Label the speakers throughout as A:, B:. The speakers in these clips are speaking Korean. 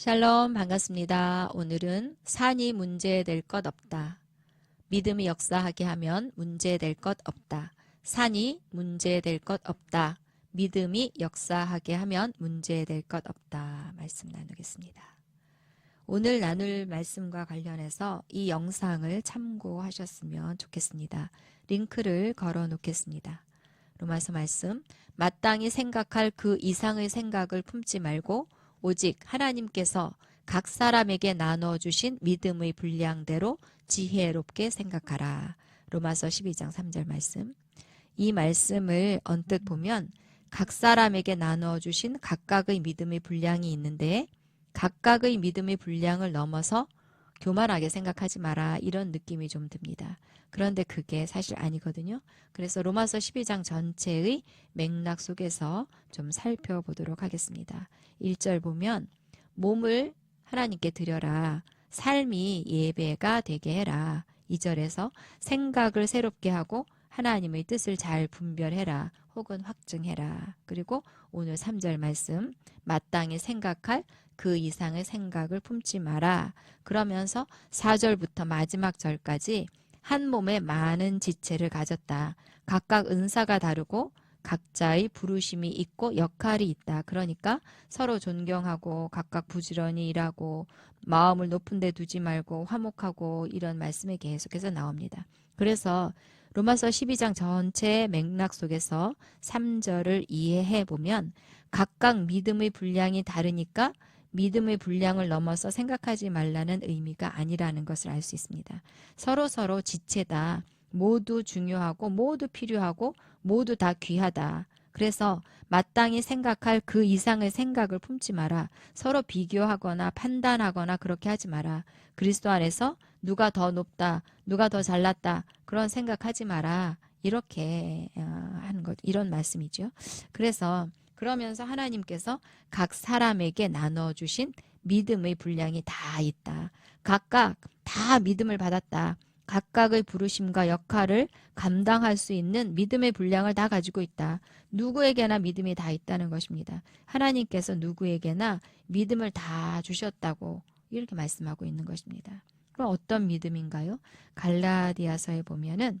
A: 샬롬 반갑습니다. 오늘은 산이 문제될 것 없다. 믿음이 역사하게 하면 문제될 것 없다. 산이 문제될 것 없다. 믿음이 역사하게 하면 문제될 것 없다. 말씀 나누겠습니다. 오늘 나눌 말씀과 관련해서 이 영상을 참고하셨으면 좋겠습니다. 링크를 걸어 놓겠습니다. 로마서 말씀 마땅히 생각할 그 이상의 생각을 품지 말고 오직 하나님께서 각 사람에게 나눠 주신 믿음의 분량대로 지혜롭게 생각하라. 로마서 12장 3절 말씀. 이 말씀을 언뜻 보면 각 사람에게 나눠 주신 각각의 믿음의 분량이 있는데 각각의 믿음의 분량을 넘어서 교만하게 생각하지 마라 이런 느낌이 좀 듭니다. 그런데 그게 사실 아니거든요. 그래서 로마서 12장 전체의 맥락 속에서 좀 살펴보도록 하겠습니다. 1절 보면 몸을 하나님께 드려라. 삶이 예배가 되게 해라. 2절에서 생각을 새롭게 하고 하나님의 뜻을 잘 분별해라. 혹은 확증해라. 그리고 오늘 3절 말씀 마땅히 생각할 그 이상의 생각을 품지 마라. 그러면서 4절부터 마지막 절까지 한 몸에 많은 지체를 가졌다. 각각 은사가 다르고 각자의 부르심이 있고 역할이 있다. 그러니까 서로 존경하고 각각 부지런히 일하고 마음을 높은 데 두지 말고 화목하고 이런 말씀이 계속해서 나옵니다. 그래서 로마서 12장 전체의 맥락 속에서 3절을 이해해 보면 각각 믿음의 분량이 다르니까 믿음의 분량을 넘어서 생각하지 말라는 의미가 아니라는 것을 알 수 있습니다. 서로 서로 지체다. 모두 중요하고 모두 필요하고 모두 다 귀하다. 그래서 마땅히 생각할 그 이상의 생각을 품지 마라. 서로 비교하거나 판단하거나 그렇게 하지 마라. 그리스도 안에서 누가 더 높다, 누가 더 잘났다 그런 생각하지 마라. 이렇게 어, 하는 것 이런 말씀이죠. 그래서 그러면서 하나님께서 각 사람에게 나눠주신 믿음의 분량이 다 있다. 각각 다 믿음을 받았다. 각각의 부르심과 역할을 감당할 수 있는 믿음의 분량을 다 가지고 있다. 누구에게나 믿음이 다 있다는 것입니다. 하나님께서 누구에게나 믿음을 다 주셨다고 이렇게 말씀하고 있는 것입니다. 그럼 어떤 믿음인가요? 갈라디아서에 보면은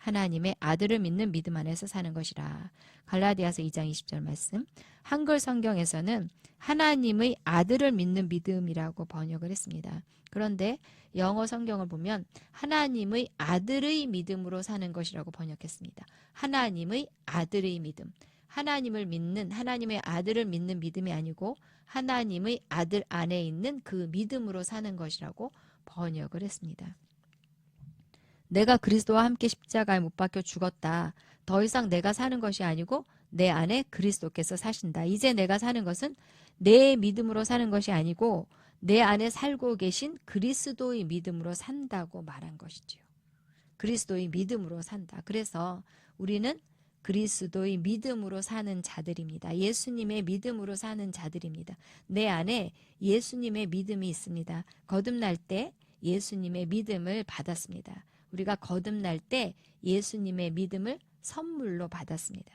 A: 하나님의 아들을 믿는 믿음 안에서 사는 것이라. 갈라디아서 2장 20절 말씀. 한글 성경에서는 하나님의 아들을 믿는 믿음이라고 번역을 했습니다. 그런데 영어 성경을 보면 하나님의 아들의 믿음으로 사는 것이라고 번역했습니다. 하나님의 아들의 믿음. 하나님을 믿는 하나님의 아들을 믿는 믿음이 아니고 하나님의 아들 안에 있는 그 믿음으로 사는 것이라고 번역을 했습니다. 내가 그리스도와 함께 십자가에 못 박혀 죽었다. 더 이상 내가 사는 것이 아니고 내 안에 그리스도께서 사신다. 이제 내가 사는 것은 내 믿음으로 사는 것이 아니고 내 안에 살고 계신 그리스도의 믿음으로 산다고 말한 것이지요. 그리스도의 믿음으로 산다. 그래서 우리는 그리스도의 믿음으로 사는 자들입니다. 예수님의 믿음으로 사는 자들입니다. 내 안에 예수님의 믿음이 있습니다. 거듭날 때 예수님의 믿음을 받았습니다. 우리가 거듭날 때 예수님의 믿음을 선물로 받았습니다.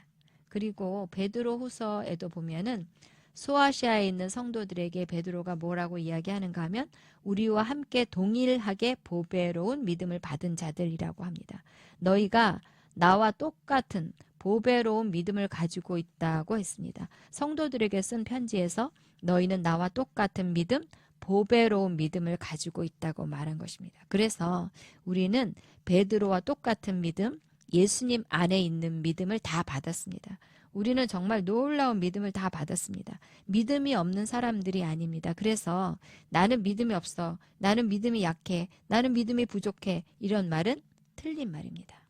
A: 그리고 베드로 후서에도 보면은 소아시아에 있는 성도들에게 베드로가 뭐라고 이야기하는가 하면 우리와 함께 동일하게 보배로운 믿음을 받은 자들이라고 합니다. 너희가 나와 똑같은 보배로운 믿음을 가지고 있다고 했습니다. 성도들에게 쓴 편지에서 너희는 나와 똑같은 믿음, 보배로운 믿음을 가지고 있다고 말한 것입니다. 그래서 우리는 베드로와 똑같은 믿음, 예수님 안에 있는 믿음을 다 받았습니다. 우리는 정말 놀라운 믿음을 다 받았습니다. 믿음이 없는 사람들이 아닙니다. 그래서 나는 믿음이 없어. 나는 믿음이 약해. 나는 믿음이 부족해. 이런 말은 틀린 말입니다.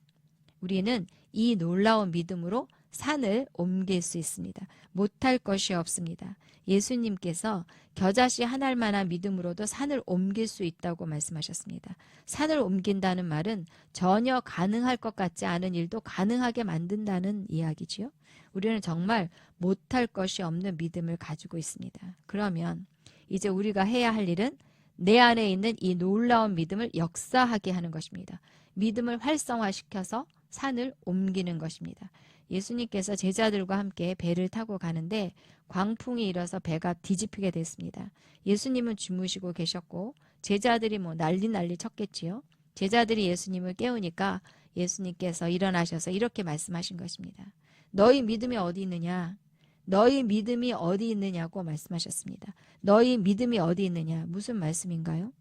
A: 우리는 이 놀라운 믿음으로 산을 옮길 수 있습니다. 못할 것이 없습니다. 예수님께서 겨자씨 한 알만한 믿음으로도 산을 옮길 수 있다고 말씀하셨습니다. 산을 옮긴다는 말은 전혀 가능할 것 같지 않은 일도 가능하게 만든다는 이야기지요. 우리는 정말 못할 것이 없는 믿음을 가지고 있습니다. 그러면 이제 우리가 해야 할 일은 내 안에 있는 이 놀라운 믿음을 역사하게 하는 것입니다. 믿음을 활성화시켜서 산을 옮기는 것입니다. 예수님께서 제자들과 함께 배를 타고 가는데 광풍이 일어서 배가 뒤집히게 됐습니다. 예수님은 주무시고 계셨고 제자들이 뭐 난리 난리 쳤겠지요. 제자들이 예수님을 깨우니까 예수님께서 일어나셔서 이렇게 말씀하신 것입니다. 너희 믿음이 어디 있느냐? 너희 믿음이 어디 있느냐고 말씀하셨습니다. 너희 믿음이 어디 있느냐? 무슨 말씀인가요?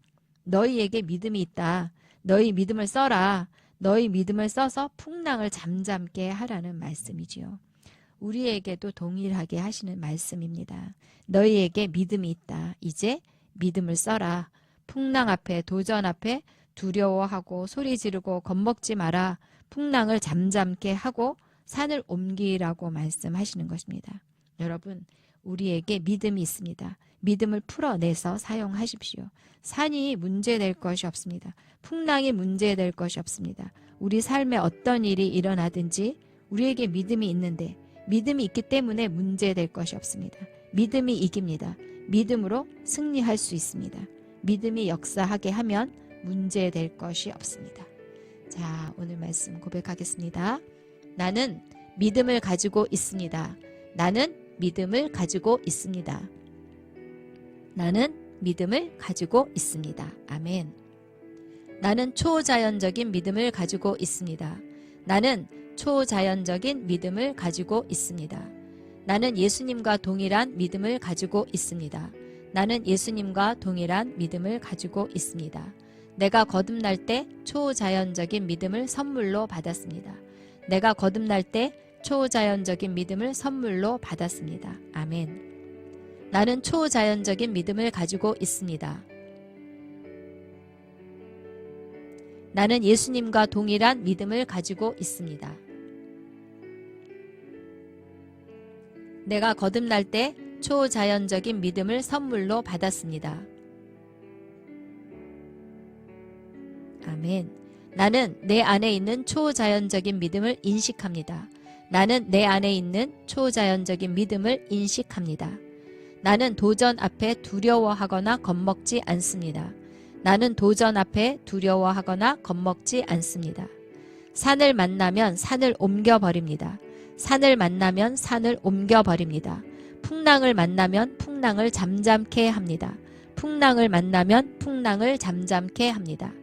A: 너희에게 믿음이 있다. 너희 믿음을 써라. 너희 믿음을 써서 풍랑을 잠잠게 하라는 말씀이지요. 우리에게도 동일하게 하시는 말씀입니다. 너희에게 믿음이 있다. 이제 믿음을 써라. 풍랑 앞에 도전 앞에 두려워하고 소리 지르고 겁먹지 마라. 풍랑을 잠잠게 하고 산을 옮기라고 말씀하시는 것입니다. 여러분, 우리에게 믿음이 있습니다. 믿음을 풀어내서 사용하십시오. 산이 문제될 것이 없습니다. 풍랑이 문제될 것이 없습니다. 우리 삶에 어떤 일이 일어나든지 우리에게 믿음이 있는데 믿음이 있기 때문에 문제될 것이 없습니다. 믿음이 이깁니다. 믿음으로 승리할 수 있습니다. 믿음이 역사하게 하면 문제될 것이 없습니다. 자, 오늘 말씀 고백하겠습니다. 나는 믿음을 가지고 있습니다. 나는 믿음을 가지고 있습니다. 나는 믿음을 가지고 있습니다. 아멘. 나는 초자연적인 믿음을 가지고 있습니다. 나는 초자연적인 믿음을 가지고 있습니다. 나는 예수님과 동일한 믿음을 가지고 있습니다. 나는 예수님과 동일한 믿음을 가지고 있습니다. 내가 거듭날 때 초자연적인 믿음을 선물로 받았습니다. 내가 거듭날 때 초자연적인 믿음을 선물로 받았습니다. 아멘. 나는 초자연적인 믿음을 가지고 있습니다. 나는 예수님과 동일한 믿음을 가지고 있습니다. 내가 거듭날 때 초자연적인 믿음을 선물로 받았습니다. 아멘. 나는 내 안에 있는 초자연적인 믿음을 인식합니다. 나는 내 안에 있는 초자연적인 믿음을 인식합니다. 나는 도전 앞에 두려워하거나 겁먹지 않습니다. 나는 도전 앞에 두려워하거나 겁먹지 않습니다. 산을 만나면 산을 옮겨버립니다. 산을 만나면 산을 옮겨버립니다. 풍랑을 만나면 풍랑을 잠잠케 합니다. 풍랑을 만나면 풍랑을 잠잠케 합니다.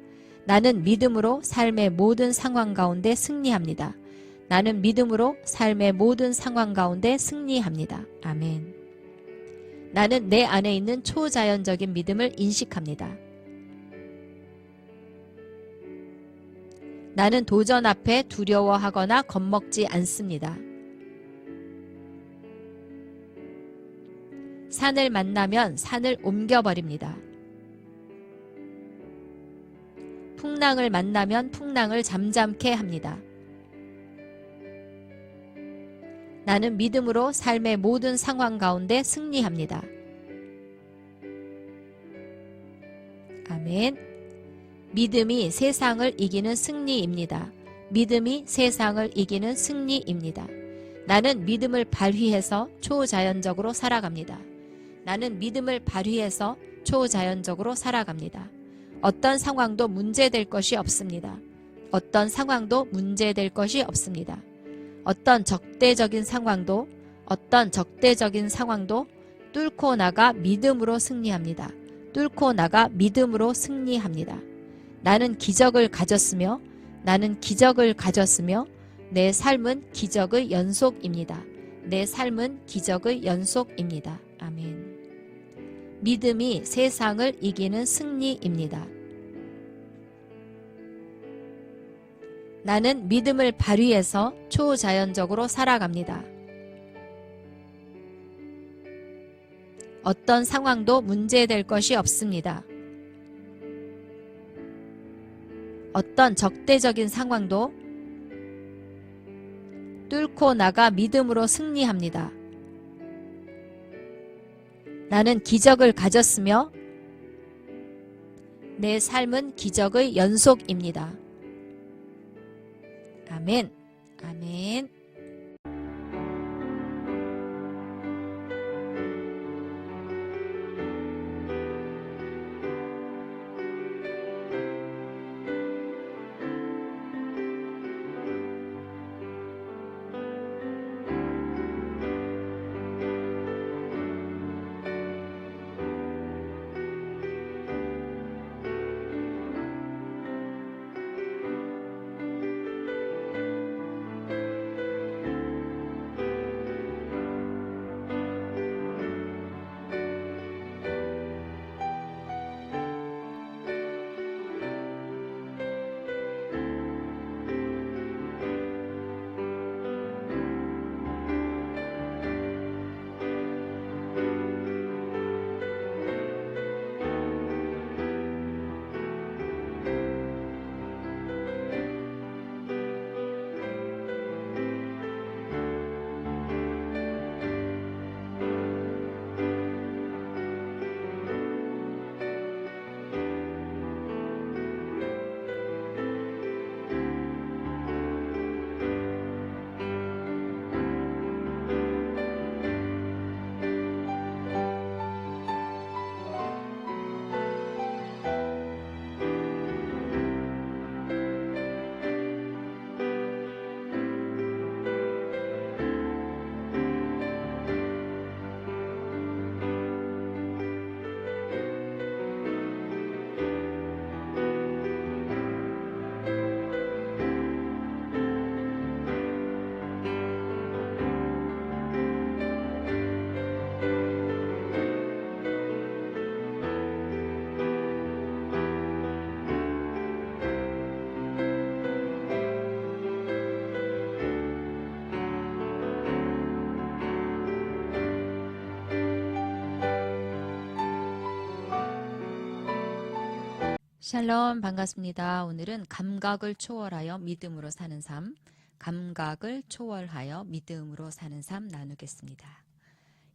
A: 나는 믿음으로 삶의 모든 상황 가운데 승리합니다. 나는 믿음으로 삶의 모든 상황 가운데 승리합니다. 아멘. 나는 내 안에 있는 초자연적인 믿음을 인식합니다. 나는 도전 앞에 두려워하거나 겁먹지 않습니다. 산을 만나면 산을 옮겨버립니다. 풍랑을 만나면 풍랑을 잠잠케 합니다. 나는 믿음으로 삶의 모든 상황 가운데 승리합니다. 아멘. 믿음이 세상을 이기는 승리입니다. 믿음이 세상을 이기는 승리입니다. 나는 믿음을 발휘해서 초자연적으로 살아갑니다. 나는 믿음을 발휘해서 초자연적으로 살아갑니다. 어떤 상황도 문제될 것이 없습니다. 어떤 상황도 문제될 것이 없습니다. 어떤 적대적인 상황도 어떤 적대적인 상황도 뚫고 나가 믿음으로 승리합니다. 뚫고 나가 믿음으로 승리합니다. 나는 기적을 가졌으며 나는 기적을 가졌으며 내 삶은 기적의 연속입니다. 내 삶은 기적의 연속입니다. 아멘. 믿음이 세상을 이기는 승리입니다. 나는 믿음을 발휘해서 초자연적으로 살아갑니다. 어떤 상황도 문제될 것이 없습니다. 어떤 적대적인 상황도 뚫고 나가 믿음으로 승리합니다. 나는 기적을 가졌으며 내 삶은 기적의 연속입니다. 아멘. 아멘. 샬롬 반갑습니다. 오늘은 감각을 초월하여 믿음으로 사는 삶, 감각을 초월하여 믿음으로 사는 삶 나누겠습니다.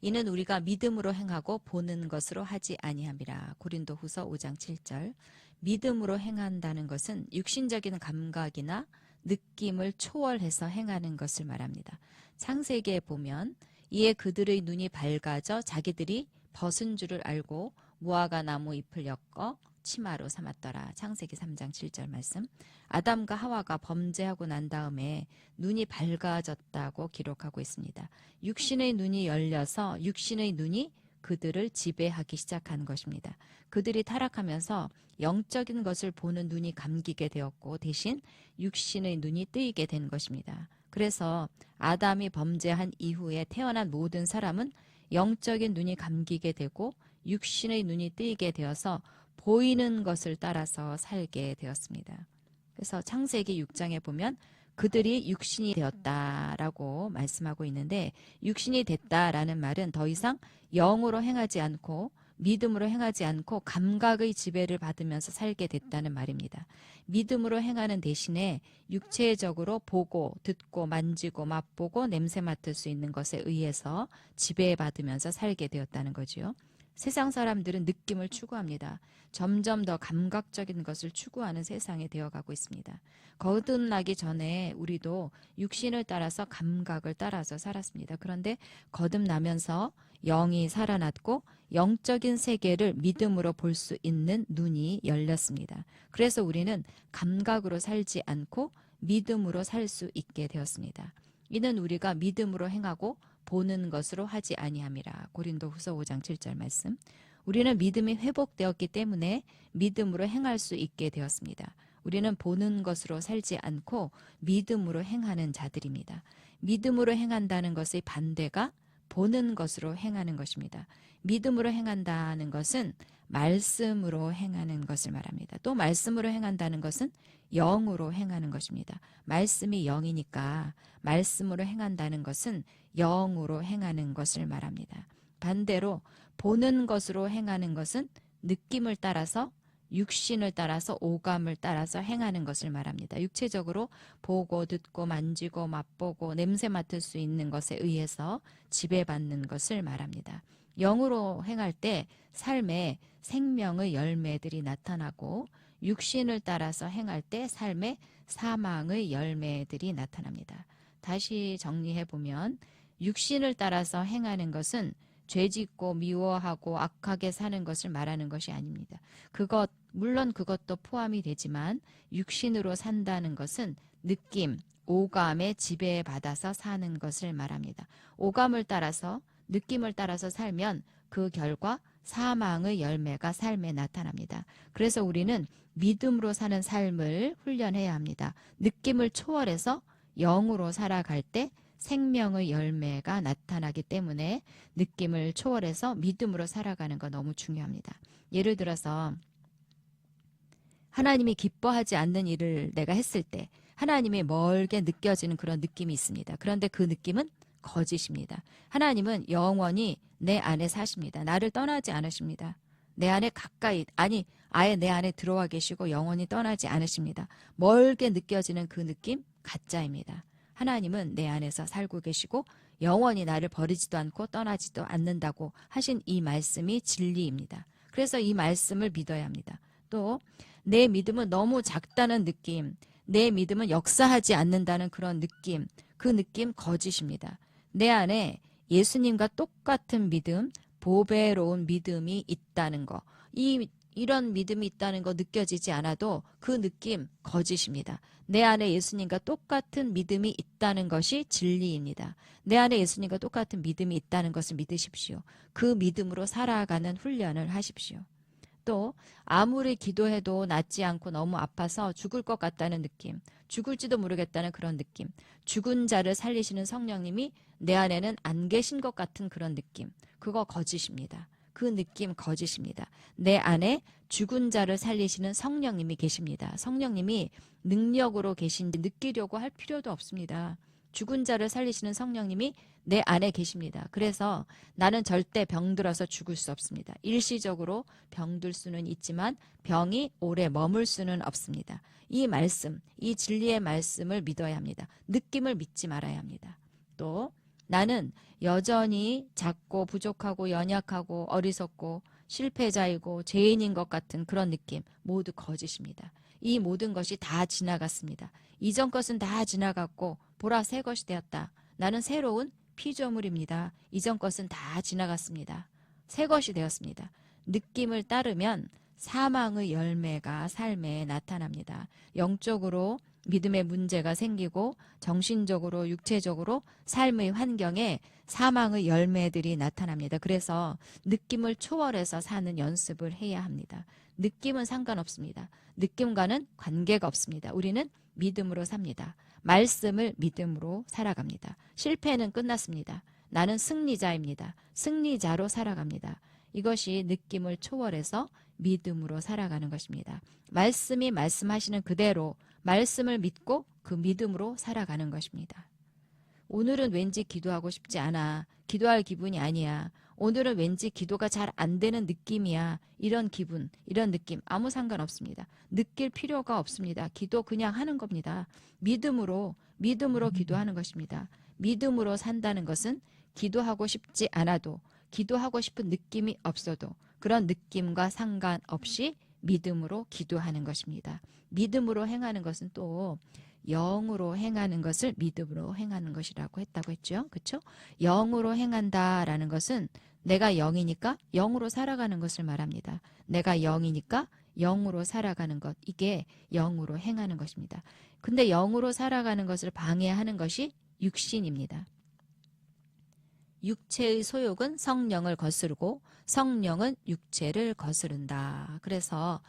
A: 이는 우리가 믿음으로 행하고 보는 것으로 하지 아니함이라. 고린도후서 5장 7절. 믿음으로 행한다는 것은 육신적인 감각이나 느낌을 초월해서 행하는 것을 말합니다. 창세기에 보면 이에 그들의 눈이 밝아져 자기들이 벗은 줄을 알고 무화과 나무 잎을 엮어 치마로 삼았더라. 창세기 3장 7절 말씀. 아담과 하와가 범죄하고 난 다음에 눈이 밝아졌다고 기록하고 있습니다. 육신의 눈이 열려서 육신의 눈이 그들을 지배하기 시작한 것입니다. 그들이 타락하면서 영적인 것을 보는 눈이 감기게 되었고 대신 육신의 눈이 뜨이게 된 것입니다. 그래서 아담이 범죄한 이후에 태어난 모든 사람은 영적인 눈이 감기게 되고 육신의 눈이 뜨이게 되어서 보이는 것을 따라서 살게 되었습니다. 그래서 창세기 6장에 보면 그들이 육신이 되었다라고 말씀하고 있는데 육신이 됐다라는 말은 더 이상 영으로 행하지 않고 믿음으로 행하지 않고 감각의 지배를 받으면서 살게 됐다는 말입니다. 믿음으로 행하는 대신에 육체적으로 보고 듣고 만지고 맛보고 냄새 맡을 수 있는 것에 의해서 지배받으면서 살게 되었다는 거지요. 세상 사람들은 느낌을 추구합니다. 점점 더 감각적인 것을 추구하는 세상이 되어가고 있습니다. 거듭나기 전에 우리도 육신을 따라서 감각을 따라서 살았습니다. 그런데 거듭나면서 영이 살아났고 영적인 세계를 믿음으로 볼 수 있는 눈이 열렸습니다. 그래서 우리는 감각으로 살지 않고 믿음으로 살 수 있게 되었습니다. 이는 우리가 믿음으로 행하고 보는 것으로 하지 아니함이라. 고린도후서 5장 7절 말씀. 우리는 믿음이 회복되었기 때문에 믿음으로 행할 수 있게 되었습니다. 우리는 보는 것으로 살지 않고 믿음으로 행하는 자들입니다. 믿음으로 행한다는 것의 반대가 보는 것으로 행하는 것입니다. 믿음으로 행한다는 것은 말씀으로 행하는 것을 말합니다. 또 말씀으로 행한다는 것은 영으로 행하는 것입니다. 말씀이 영이니까 말씀으로 행한다는 것은 영으로 행하는 것을 말합니다. 반대로 보는 것으로 행하는 것은 느낌을 따라서 육신을 따라서 오감을 따라서 행하는 것을 말합니다. 육체적으로 보고 듣고 만지고 맛보고 냄새 맡을 수 있는 것에 의해서 지배받는 것을 말합니다. 영으로 행할 때 삶에 생명의 열매들이 나타나고 육신을 따라서 행할 때 삶에 사망의 열매들이 나타납니다. 다시 정리해 보면 육신을 따라서 행하는 것은 죄짓고 미워하고 악하게 사는 것을 말하는 것이 아닙니다. 그것 물론 그것도 포함이 되지만 육신으로 산다는 것은 느낌, 오감에 지배받아서 사는 것을 말합니다. 오감을 따라서 느낌을 따라서 살면 그 결과 사망의 열매가 삶에 나타납니다. 그래서 우리는 믿음으로 사는 삶을 훈련해야 합니다. 느낌을 초월해서 영으로 살아갈 때 생명의 열매가 나타나기 때문에 느낌을 초월해서 믿음으로 살아가는 거 너무 중요합니다. 예를 들어서 하나님이 기뻐하지 않는 일을 내가 했을 때 하나님이 멀게 느껴지는 그런 느낌이 있습니다. 그런데 그 느낌은 거짓입니다. 하나님은 영원히 내 안에 사십니다. 나를 떠나지 않으십니다. 내 안에 가까이 아니 아예 내 안에 들어와 계시고 영원히 떠나지 않으십니다. 멀게 느껴지는 그 느낌 가짜입니다. 하나님은 내 안에서 살고 계시고 영원히 나를 버리지도 않고 떠나지도 않는다고 하신 이 말씀이 진리입니다. 그래서 이 말씀을 믿어야 합니다. 또 내 믿음은 너무 작다는 느낌, 내 믿음은 역사하지 않는다는 그런 느낌, 그 느낌 거짓입니다. 내 안에 예수님과 똑같은 믿음, 보배로운 믿음이 있다는 거. 이 이런 믿음이 있다는 거 느껴지지 않아도 그 느낌 거짓입니다. 내 안에 예수님과 똑같은 믿음이 있다는 것이 진리입니다. 내 안에 예수님과 똑같은 믿음이 있다는 것을 믿으십시오. 그 믿음으로 살아가는 훈련을 하십시오. 또 아무리 기도해도 낫지 않고 너무 아파서 죽을 것 같다는 느낌, 죽을지도 모르겠다는 그런 느낌, 죽은 자를 살리시는 성령님이 내 안에는 안 계신 것 같은 그런 느낌, 그거 거짓입니다. 그 느낌 거짓입니다. 내 안에 죽은 자를 살리시는 성령님이 계십니다. 성령님이 능력으로 계신지 느끼려고 할 필요도 없습니다. 죽은 자를 살리시는 성령님이 내 안에 계십니다. 그래서 나는 절대 병들어서 죽을 수 없습니다. 일시적으로 병들 수는 있지만 병이 오래 머물 수는 없습니다. 이 말씀, 이 진리의 말씀을 믿어야 합니다. 느낌을 믿지 말아야 합니다. 또 나는 여전히 작고 부족하고 연약하고 어리석고 실패자이고 죄인인 것 같은 그런 느낌 모두 거짓입니다. 이 모든 것이 다 지나갔습니다. 이전 것은 다 지나갔고 보라 새 것이 되었다. 나는 새로운 피조물입니다. 이전 것은 다 지나갔습니다. 새 것이 되었습니다. 느낌을 따르면 사망의 열매가 삶에 나타납니다. 영적으로 믿음의 문제가 생기고 정신적으로 육체적으로 삶의 환경에 사망의 열매들이 나타납니다. 그래서 느낌을 초월해서 사는 연습을 해야 합니다. 느낌은 상관없습니다. 느낌과는 관계가 없습니다. 우리는 믿음으로 삽니다. 말씀을 믿음으로 살아갑니다. 실패는 끝났습니다. 나는 승리자입니다. 승리자로 살아갑니다. 이것이 느낌을 초월해서 믿음으로 살아가는 것입니다. 말씀이 말씀하시는 그대로 말씀을 믿고 그 믿음으로 살아가는 것입니다. 오늘은 왠지 기도하고 싶지 않아. 기도할 기분이 아니야. 오늘은 왠지 기도가 잘 안 되는 느낌이야. 이런 기분, 이런 느낌 아무 상관없습니다. 느낄 필요가 없습니다. 기도 그냥 하는 겁니다. 믿음으로, 믿음으로 기도하는 것입니다. 믿음으로 산다는 것은 기도하고 싶지 않아도, 기도하고 싶은 느낌이 없어도 그런 느낌과 상관없이 믿음으로 기도하는 것입니다. 믿음으로 행하는 것은 또 영으로 행하는 것을 믿음으로 행하는 것이라고 했다고 했죠. 그렇죠? 영으로 행한다라는 것은 내가 영이니까 영으로 살아가는 것을 말합니다. 내가 영이니까 영으로 살아가는 것. 이게 영으로 행하는 것입니다. 근데 영으로 살아가는 것을 방해하는 것이 육신입니다. 육체의 소욕은 성령을 거스르고 성령은 육체를 거스른다. 그래서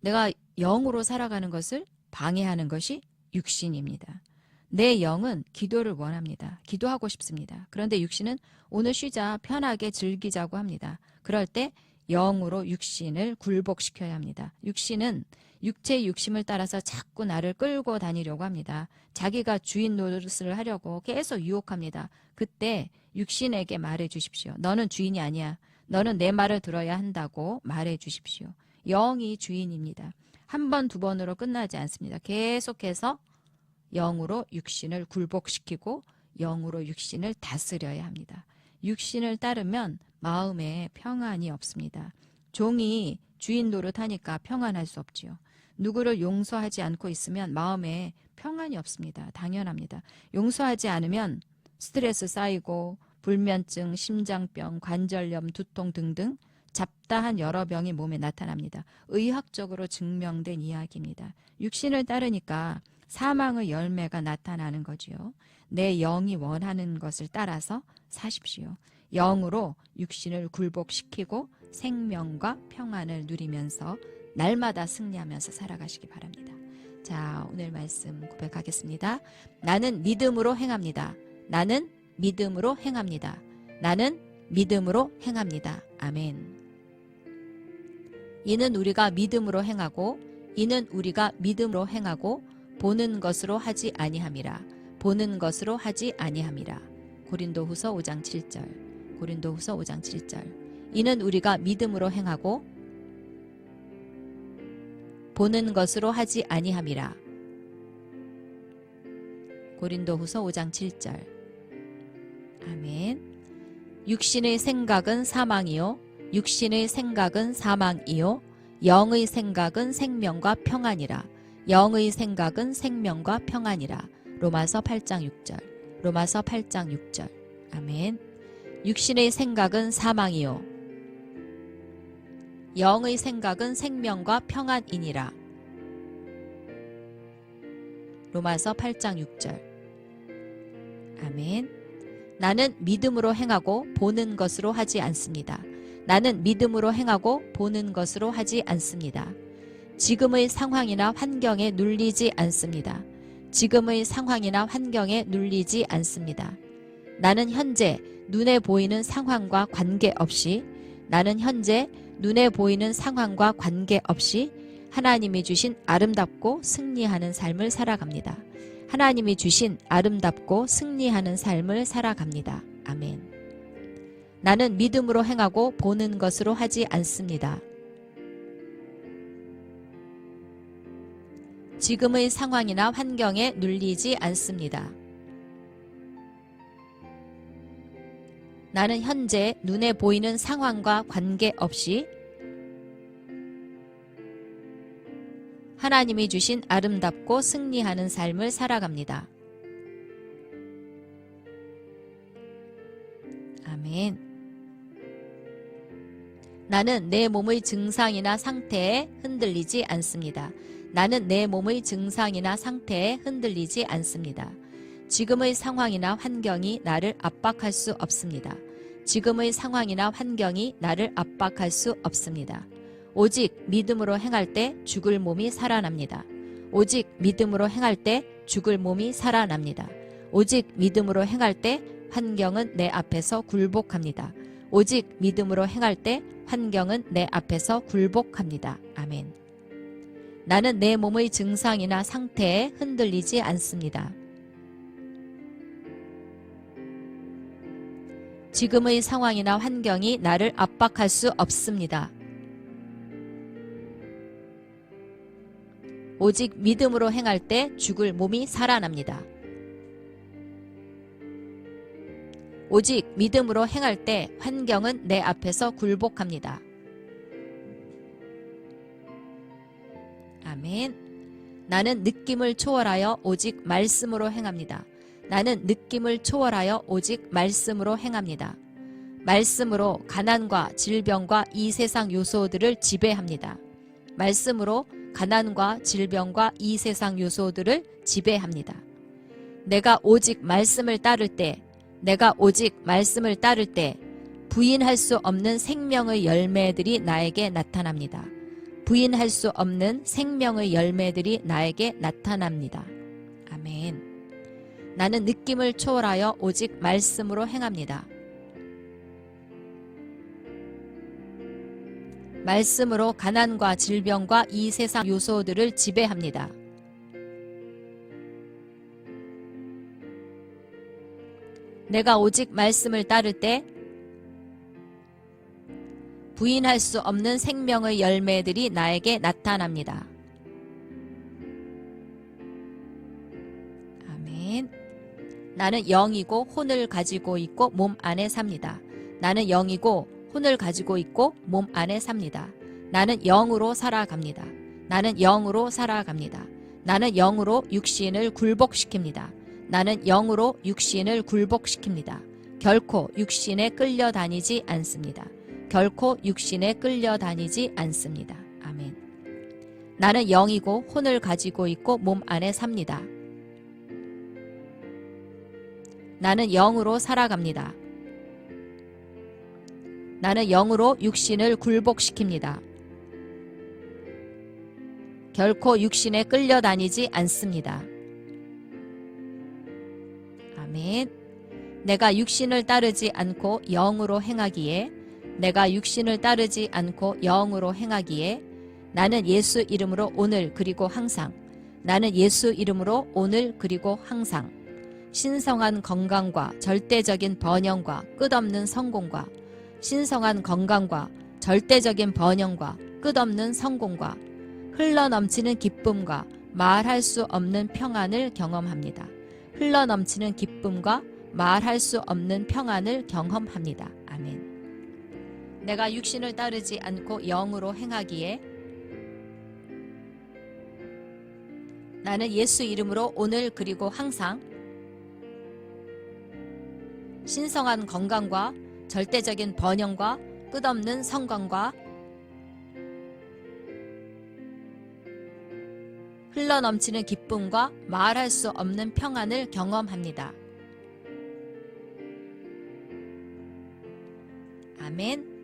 A: 내가 영으로 살아가는 것을 방해하는 것이 육신입니다. 내 영은 기도를 원합니다. 기도하고 싶습니다. 그런데 육신은 오늘 쉬자 편하게 즐기자고 합니다. 그럴 때 영으로 육신을 굴복시켜야 합니다. 육신은 육체의 육심을 따라서 자꾸 나를 끌고 다니려고 합니다. 자기가 주인 노릇을 하려고 계속 유혹합니다. 그때 육신에게 말해 주십시오. 너는 주인이 아니야. 너는 내 말을 들어야 한다고 말해 주십시오. 영이 주인입니다. 한 번, 두 번으로 끝나지 않습니다. 계속해서 영으로 육신을 굴복시키고 영으로 육신을 다스려야 합니다. 육신을 따르면 마음에 평안이 없습니다. 종이 주인 노릇하니까 평안할 수 없지요. 누구를 용서하지 않고 있으면 마음에 평안이 없습니다. 당연합니다. 용서하지 않으면 스트레스 쌓이고 불면증, 심장병, 관절염, 두통 등등 잡다한 여러 병이 몸에 나타납니다. 의학적으로 증명된 이야기입니다. 육신을 따르니까 사망의 열매가 나타나는 거지요. 내 영이 원하는 것을 따라서 사십시오. 영으로 육신을 굴복시키고 생명과 평안을 누리면서 날마다 승리하면서 살아가시기 바랍니다. 자, 오늘 말씀 고백하겠습니다. 나는 믿음으로 행합니다. 나는 믿음으로 행합니다. 나는 믿음으로 행합니다. 아멘. 이는 우리가 믿음으로 행하고 이는 우리가 믿음으로 행하고 보는 것으로 하지 아니함이라. 보는 것으로 하지 아니함이라. 고린도후서 5장 7절. 고린도후서 5장 7절. 이는 우리가 믿음으로 행하고 보는 것으로 하지 아니함이라. 고린도후서 5장 7절. 아멘. 육신의 생각은 사망이요 육신의 생각은 사망이요 영의 생각은 생명과 평안이라. 영의 생각은 생명과 평안이라. 로마서 8장 6절. 로마서 8장 6절. 아멘. 육신의 생각은 사망이요. 영의 생각은 생명과 평안이니라. 로마서 8장 6절. 아멘. 나는 믿음으로 행하고 보는 것으로 하지 않습니다. 나는 믿음으로 행하고 보는 것으로 하지 않습니다. 지금의 상황이나 환경에 눌리지 않습니다. 지금의 상황이나 환경에 눌리지 않습니다. 나는 현재 눈에 보이는 상황과 관계없이 나는 현재 눈에 보이는 상황과 관계없이 하나님이 주신 아름답고 승리하는 삶을 살아갑니다. 하나님이 주신 아름답고 승리하는 삶을 살아갑니다. 아멘. 나는 믿음으로 행하고 보는 것으로 하지 않습니다. 지금의 상황이나 환경에 눌리지 않습니다. 나는 현재 눈에 보이는 상황과 관계없이 하나님이 주신 아름답고 승리하는 삶을 살아갑니다. 아멘. 나는 내 몸의 증상이나 상태에 흔들리지 않습니다. 나는 내 몸의 증상이나 상태에 흔들리지 않습니다. 지금의 상황이나 환경이 나를 압박할 수 없습니다. 지금의 상황이나 환경이 나를 압박할 수 없습니다. 오직 믿음으로 행할 때 죽을 몸이 살아납니다. 오직 믿음으로 행할 때 죽을 몸이 살아납니다. 오직 믿음으로 행할 때 환경은 내 앞에서 굴복합니다. 오직 믿음으로 행할 때 환경은 내 앞에서 굴복합니다. 아멘. 나는 내 몸의 증상이나 상태에 흔들리지 않습니다. 지금의 상황이나 환경이 나를 압박할 수 없습니다. 오직 믿음으로 행할 때 죽을 몸이 살아납니다. 오직 믿음으로 행할 때 환경은 내 앞에서 굴복합니다. 아멘. 나는 느낌을 초월하여 오직 말씀으로 행합니다. 나는 느낌을 초월하여 오직 말씀으로 행합니다. 말씀으로 가난과 질병과 이 세상 요소들을 지배합니다. 말씀으로 가난과 질병과 이 세상 요소들을 지배합니다. 내가 오직 말씀을 따를 때, 내가 오직 말씀을 따를 때 부인할 수 없는 생명의 열매들이 나에게 나타납니다. 부인할 수 없는 생명의 열매들이 나에게 나타납니다. 아멘. 나는 느낌을 초월하여 오직 말씀으로 행합니다. 말씀으로 가난과 질병과 이 세상 요소들을 지배합니다. 내가 오직 말씀을 따를 때 부인할 수 없는 생명의 열매들이 나에게 나타납니다. 나는 영이고 혼을 가지고 있고 몸 안에 삽니다. 나는 영이고 혼을 가지고 있고 몸 안에 삽니다. 나는 영으로 살아갑니다. 나는 영으로 살아갑니다. 나는 영으로 육신을 굴복시킵니다. 나는 영으로 육신을 굴복시킵니다. 결코 육신에 끌려다니지 않습니다. 결코 육신에 끌려다니지 않습니다. 아멘. 나는 영이고 혼을 가지고 있고 몸 안에 삽니다. 나는 영으로 살아갑니다. 나는 영으로 육신을 굴복시킵니다. 결코 육신에 끌려다니지 않습니다. 아멘. 내가 육신을 따르지 않고 영으로 행하기에 내가 육신을 따르지 않고 영으로 행하기에 나는 예수 이름으로 오늘 그리고 항상 나는 예수 이름으로 오늘 그리고 항상 신성한 건강과 절대적인 번영과 끝없는 성공과 신성한 건강과 절대적인 번영과 끝없는 성공과 흘러넘치는 기쁨과 말할 수 없는 평안을 경험합니다. 흘러넘치는 기쁨과 말할 수 없는 평안을 경험합니다. 아멘. 내가 육신을 따르지 않고 영으로 행하기에 나는 예수 이름으로 오늘 그리고 항상 신성한 건강과 절대적인 번영과 끝없는 성광과 흘러넘치는 기쁨과 말할 수 없는 평안을 경험합니다. 아멘.